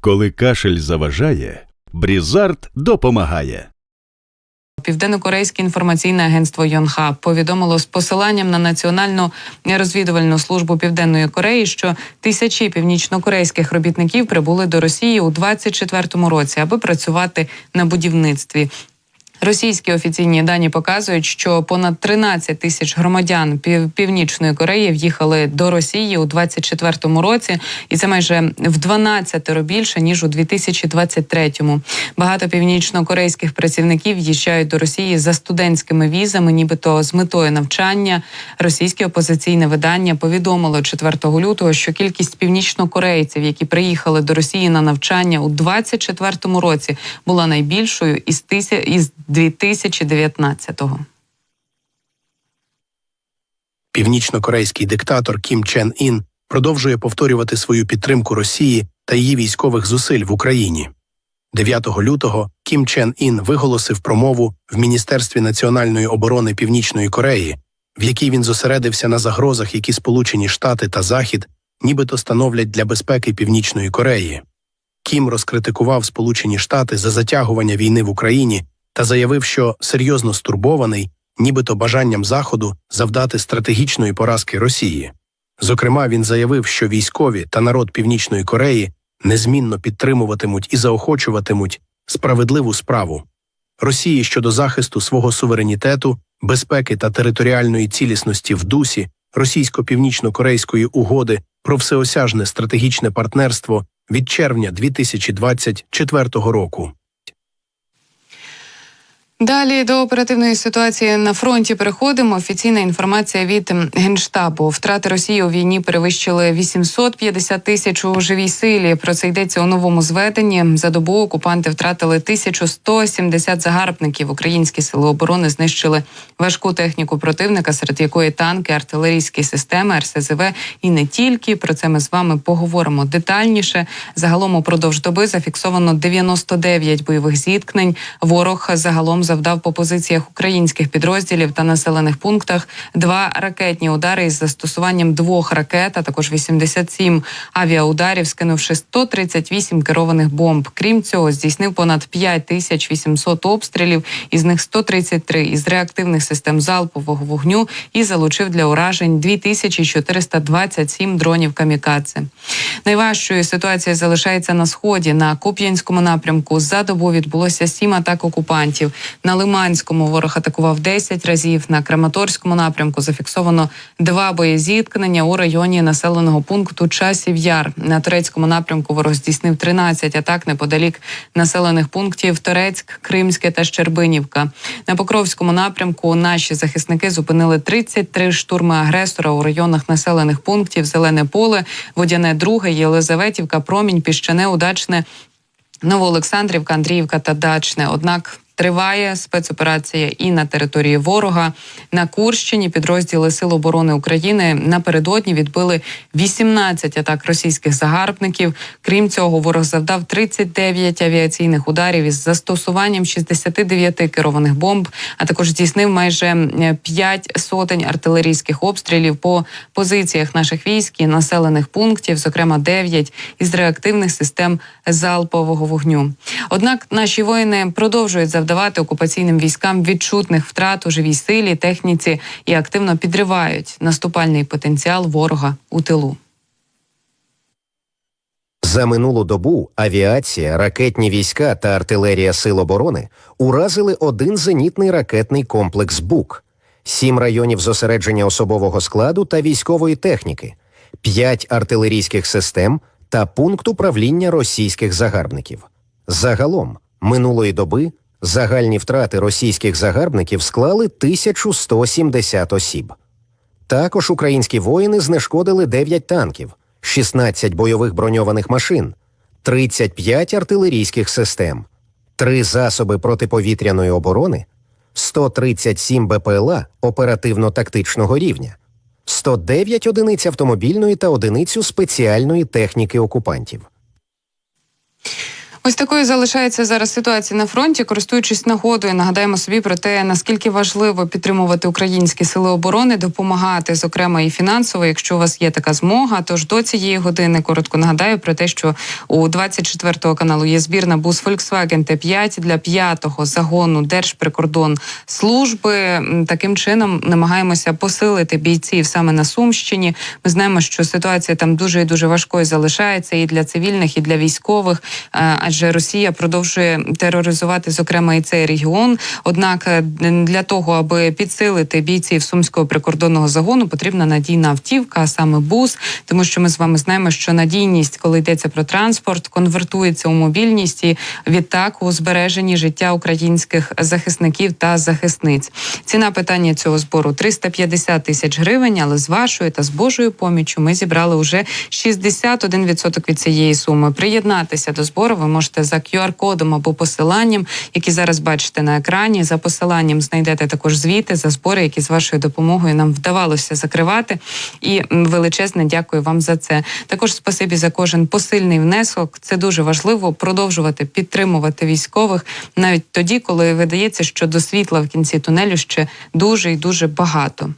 Коли кашель заважає, Брізард допомагає. Південно-корейське інформаційне агентство Йонха повідомило з посиланням на національну розвідувальну службу Південної Кореї, що тисячі північнокорейських робітників прибули до Росії у 24-му році, аби працювати на будівництві. Російські офіційні дані показують, що понад 13 тисяч громадян Пів- Північної Кореї в'їхали до Росії у 24-му році, і це майже в 12 більше ніж у 2023-му. Багато північнокорейських працівників їжджають до Росії за студентськими візами, нібито з метою навчання. Російське опозиційне видання повідомило 4 лютого, що кількість північнокорейців, які приїхали до Росії на навчання у 24-му році, була найбільшою із тися- із 2019-го. Північно-корейський диктатор Кім Чен Ін продовжує повторювати свою підтримку Росії та її військових зусиль в Україні. 9 лютого Кім Чен Ін виголосив промову в Міністерстві національної оборони Північної Кореї, в якій він зосередився на загрозах, які Сполучені Штати та Захід нібито становлять для безпеки Північної Кореї. Кім розкритикував Сполучені Штати за затягування війни в Україні та заявив, що серйозно стурбований нібито бажанням Заходу завдати стратегічної поразки Росії. Зокрема, він заявив, що військові та народ Північної Кореї незмінно підтримуватимуть і заохочуватимуть справедливу справу Росії щодо захисту свого суверенітету, безпеки та територіальної цілісності в дусі російсько-північно-корейської угоди про всеосяжне стратегічне партнерство від червня 2024 року. Далі до оперативної ситуації на фронті переходимо. Офіційна інформація від генштабу. Втрати Росії у війні перевищили 850 тисяч у живій силі. Про це йдеться у новому зведенні. За добу окупанти втратили 1170 загарбників. Українські сили оборони знищили важку техніку противника, серед якої танки, артилерійські системи, РСЗВ і не тільки. Про це ми з вами поговоримо детальніше. Загалом упродовж доби зафіксовано 99 бойових зіткнень. Ворог загалом завдав по позиціях українських підрозділів та населених пунктах два ракетні удари із застосуванням двох ракет, а також 87 авіаударів, скинувши 138 керованих бомб. Крім цього, здійснив понад 5800 обстрілів, із них 133 із реактивних систем залпового вогню і залучив для уражень 2427 дронів камікадзе. Найважчою ситуація залишається на сході. На Куп'янському напрямку за добу відбулося сім атак окупантів. На Лиманському ворог атакував 10 разів. На Краматорському напрямку зафіксовано два боєзіткнення у районі населеного пункту Часів Яр. На турецькому напрямку ворог здійснив 13 атак неподалік населених пунктів Торецьк, Кримське та Щербинівка. На Покровському напрямку наші захисники зупинили 33 штурми агресора у районах населених пунктів Зелене поле, Водяне Друге, Єлизаветівка, Промінь, Піщане, Удачне, Новоолександрівка, Андріївка та Дачне. Однак триває спецоперація і на території ворога. На Курщині підрозділи Сил оборони України напередодні відбили 18 атак російських загарбників. Крім цього, ворог завдав 39 авіаційних ударів із застосуванням 69 керованих бомб, а також здійснив майже 5 сотень артилерійських обстрілів по позиціях наших військ і населених пунктів, зокрема 9 із реактивних систем залпового вогню. Однак наші воїни продовжують завдавати окупаційним військам відчутних втрат у живій силі, техніці і активно підривають наступальний потенціал ворога у тилу. За минулу добу авіація, ракетні війська та артилерія Сил оборони уразили один зенітний ракетний комплекс БУК, сім районів зосередження особового складу та військової техніки, п'ять артилерійських систем та пункт управління російських загарбників. Загалом минулої доби загальні втрати російських загарбників склали 1170 осіб. Також українські воїни знешкодили 9 танків, 16 бойових броньованих машин, 35 артилерійських систем, 3 засоби протиповітряної оборони, 137 БПЛА оперативно-тактичного рівня, 109 одиниць автомобільної та одиницю спеціальної техніки окупантів. Ось такою залишається зараз ситуація на фронті. Користуючись нагодою, нагадаємо собі про те, наскільки важливо підтримувати українські сили оборони, допомагати, зокрема і фінансово, якщо у вас є така змога. Тож до цієї години коротко нагадаю про те, що у 24 каналу є збірна бус Volkswagen Т5 для п'ятого загону Держприкордон служби. Таким чином намагаємося посилити бійців саме на Сумщині. Ми знаємо, що ситуація там дуже і дуже важкою залишається і для цивільних, і для військових, е, адже Росія продовжує тероризувати, зокрема, і цей регіон. Однак е, для того, аби підсилити бійців сумського прикордонного загону, потрібна надійна автівка, а саме бус, тому що ми з вами знаємо, що надійність, коли йдеться про транспорт, конвертується у мобільність і відтак у збереженні життя українських захисників та захисниць. Ціна питання цього збору 350 тисяч гривень, але з вашою та з Божою поміччю ми зібрали уже 61% від цієї суми. Приєднатися до збору ви можете за QR-кодом або посиланням, які зараз бачите на екрані. За посиланням знайдете також звіти за збори, які з вашою допомогою нам вдавалося закривати. І величезне дякую вам за це. Також спасибі за кожен посильний внесок. Це дуже важливо продовжувати підтримувати військових навіть тоді, коли видається, що до світла в кінці тунелю ще дуже і дуже багато.